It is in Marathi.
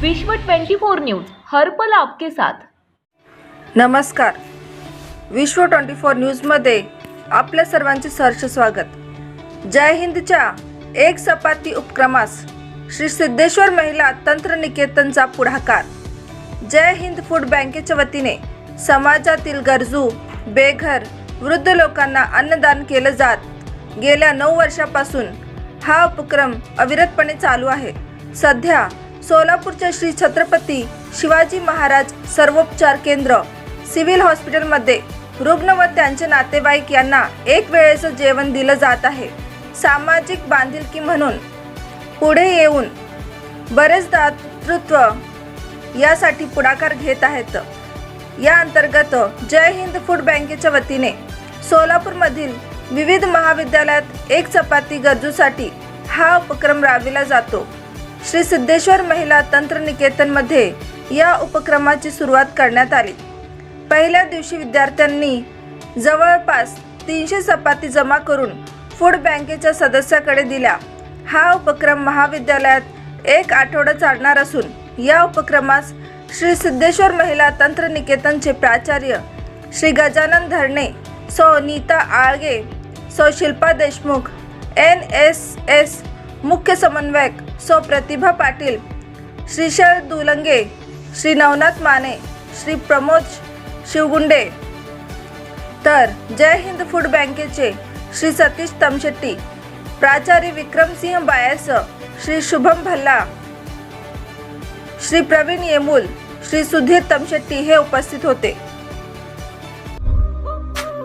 विश्व 24 न्यूज हर पल आपके साथ. नमस्कार. विश्व ट्वेंटी फोर न्यूजमध्ये आपल्या सर्वांचे सहर्ष स्वागत. जय हिंदच्या एक सपाती उपक्रमास श्री सिद्धेश्वर महिला तंत्रनिकेतनचा पुढाकार. जय हिंद फूड बँकेच्या वतीने समाजातील गरजू बेघर वृद्ध लोकांना अन्नदान केलं जात. गेल्या नऊ वर्षापासून हा उपक्रम अविरतपणे चालू आहे. सध्या सोलापूरच्या श्री छत्रपती शिवाजी महाराज सर्वोपचार केंद्र. सिव्हिल हॉस्पिटलमध्ये रुग्ण व त्यांचे नातेवाईक यांना एक वेळेचं जेवण दिलं जात आहे. सामाजिक बांधिलकी म्हणून पुढे येऊन बरेच दातृत्व यासाठी पुढाकार घेत आहेत. या अंतर्गत जय हिंद फूड बँकेच्या वतीने सोलापूरमधील विविध महाविद्यालयात एक चपाती गरजूसाठी हा उपक्रम राबविला जातो. श्री सिद्धेश्वर महिला तंत्र निकेतनमध्ये या उपक्रमाची सुरुवात करण्यात आली. पहिल्या दिवशी विद्यार्थ्यांनी जवळपास तीनशे चपाती जमा करून फूड बँकेच्या सदस्याकडे दिल्या. हा उपक्रम महाविद्यालयात एक आठवडा चालणार असून या उपक्रमास श्री सिद्धेश्वर महिला तंत्र निकेतनचे प्राचार्य श्री गजानन धरणे सौ नीता आळगे सौ Shilpa Deshmukh N S S मुख्य समन्वयक सो प्रतिभा पाटील श्रीशैल दुलंगे श्री नवनाथ माने श्री प्रमोद शिवगुंडे. तर जय हिंद फूड बँकेचे श्री सतीश तमशेट्टी प्राचार्य विक्रमसिंह बायस श्री शुभम भल्ला श्री प्रवीण येमूल श्री सुधीर तमशेट्टी हे उपस्थित होते.